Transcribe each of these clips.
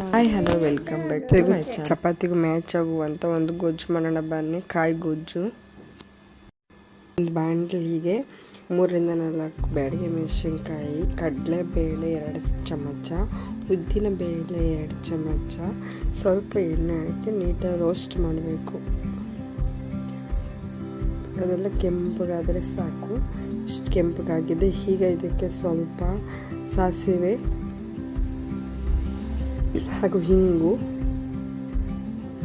Hi hello welcome back ಚಪಾತಿಗೂ match ಆಗುವಂಥ ಒಂದು ಗೊಜ್ಜು ಮಾಡೋಣ ಬನ್ನಿ. ಕಾಯಿ ಗೊಜ್ಜು. ಒಂದು ಬಾಣಲಿಗೆ ಮೂರರಿಂದ ನಾಲ್ಕು ಬ್ಯಾಡಿಗೆ ಮೆಣಸಿನ್ಕಾಯಿ ಕಡಲೆಬೇಳೆ ಎರಡು ಚಮಚ ಉದ್ದಿನ ಬೇಳೆ ಎರಡು ಚಮಚ ಸ್ವಲ್ಪ ಎಣ್ಣೆ ಹಾಕಿ ನೀಟಾಗಿ ರೋಸ್ಟ್ ಮಾಡಬೇಕು. ಅದೆಲ್ಲ ಕೆಂಪಗಾದರೆ ಸಾಕು. ಇಷ್ಟು ಕೆಂಪಗಾಗಿದೆ. ಹೀಗೆ ಇದಕ್ಕೆ ಸ್ವಲ್ಪ ಸಾಸಿವೆ ಹಾಗೂ ಹಿಂಗು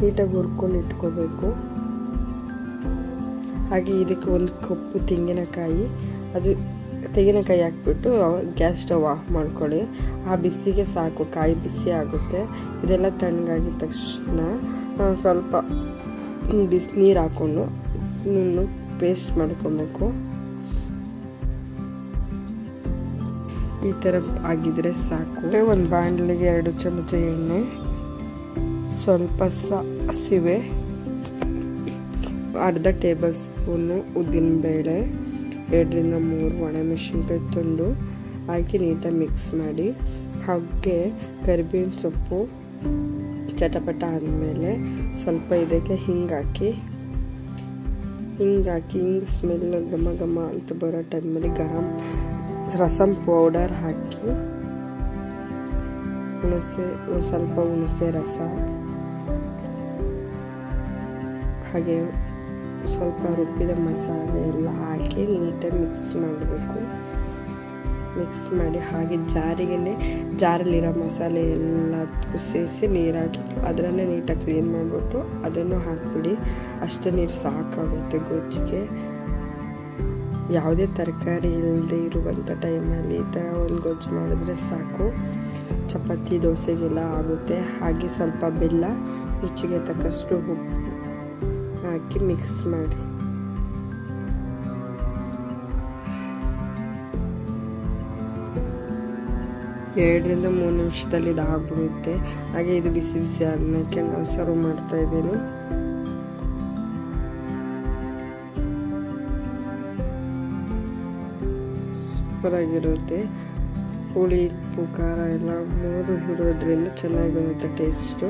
ನೀಟಾಗಿ ಹುರ್ಕೊಂಡು ಇಟ್ಕೋಬೇಕು. ಹಾಗೆ ಇದಕ್ಕೆ ಒಂದು ಕಪ್ಪು ತೆಂಗಿನಕಾಯಿ, ಅದು ತೆಂಗಿನಕಾಯಿ ಹಾಕ್ಬಿಟ್ಟು ಗ್ಯಾಸ್ ಸ್ಟವ್ ಆಫ್ ಮಾಡ್ಕೊಳ್ಳಿ. ಆ ಬಿಸಿಗೆ ಸಾಕು, ಕಾಯಿ ಬಿಸಿ ಆಗುತ್ತೆ. ಇದೆಲ್ಲ ತಣ್ಣಗಾಗಿದ ತಕ್ಷಣ ಸ್ವಲ್ಪ ಬಿಸಿ ನೀರು ಹಾಕ್ಕೊಂಡು ಪೇಸ್ಟ್ ಮಾಡ್ಕೊಬೇಕು. ಈ ಥರ ಆಗಿದ್ರೆ ಸಾಕು. ಒಂದು ಬಾಣಲಿಗೆ ಎರಡು ಚಮಚ ಎಣ್ಣೆ, ಸ್ವಲ್ಪ ಹಸಿವೆ, ಅರ್ಧ ಟೇಬಲ್ ಸ್ಪೂನು ಉದ್ದಿನಬೇಳೆ ಎರಡರಿಂದ ಮೂರು ಒಣಮೆಣಸಿನ್ಕಾಯಿ ತುಂಡು ಹಾಕಿ ನೀಟಾಗಿ ಮಿಕ್ಸ್ ಮಾಡಿ, ಹಾಗೆ ಕರಿಬೇವಿನ ಸೊಪ್ಪು, ಚಟಪಟ ಆದಮೇಲೆ ಸ್ವಲ್ಪ ಇದಕ್ಕೆ ಹಿಂಗಾಕಿ ಹಿಂಗಾಕಿ ಹಿಂಗೆ ಸ್ಮೆಲ್ ಘಮ ಘಮ ಅಂತ ಬರೋ ಟೈಮಲ್ಲಿ ಗರಂ ರಸಮ್ ಪೌಡರ್ ಹಾಕಿ, ಹುಣಸೆ ಒಂದು ಸ್ವಲ್ಪ ಹುಣಸೆ ರಸ, ಹಾಗೆ ಸ್ವಲ್ಪ ರುಬ್ಬಿದ ಮಸಾಲೆ ಎಲ್ಲ ಹಾಕಿ ನೀಟಾಗಿ ಮಿಕ್ಸ್ ಮಾಡಬೇಕು. ಮಿಕ್ಸ್ ಮಾಡಿ ಹಾಗೆ ಜಾರಿಗೆನೆ ಜಾರಲ್ಲಿರೋ ಮಸಾಲೆ ಎಲ್ಲ ಸೇರಿಸಿ ನೀರಾಕಿ ಅದರಲ್ಲೇ ನೀಟಾಗಿ ಕ್ಲೀನ್ ಮಾಡಿಬಿಟ್ಟು ಅದನ್ನು ಹಾಕಿಬಿಡಿ. ಅಷ್ಟೇ ನೀರು ಸಾಕಾಗುತ್ತೆ ಗೊಜ್ಜಿಗೆ. ಯಾವುದೇ ತರಕಾರಿ ಇಲ್ಲದೆ ಇರುವಂಥ ಟೈಮಲ್ಲಿ ಈ ಥರ ಒಂದು ಗೊಜ್ಜು ಮಾಡಿದ್ರೆ ಸಾಕು. ಚಪಾತಿ, ದೋಸೆಗೆಲ್ಲ ಆಗುತ್ತೆ. ಹಾಗೆ ಸ್ವಲ್ಪ ಬೆಲ್ಲ, ರುಚಿಗೆ ತಕ್ಕಷ್ಟು ಉಪ್ಪು ಹಾಕಿ ಮಿಕ್ಸ್ ಮಾಡಿ. ಎರಡರಿಂದ ಮೂರು ನಿಮಿಷದಲ್ಲಿ ಇದು ಆಗ್ಬಿಡುತ್ತೆ ಹಾಗೆ ಇದು ಬಿಸಿ ಬಿಸಿ ಅನ್ನಕ್ಕೆ ನಾನು ಸರ್ವ್ ಮಾಡ್ತಾ ಇದ್ದೀನಿ. ಸೂಪರಾಗಿರುತ್ತೆ. ಹುಳಿ ಉಪ್ಪು ಖಾರ ಎಲ್ಲ ಮೂರು ಇರೋದ್ರಿಂದ ಚೆನ್ನಾಗಿರುತ್ತೆ ಟೇಸ್ಟು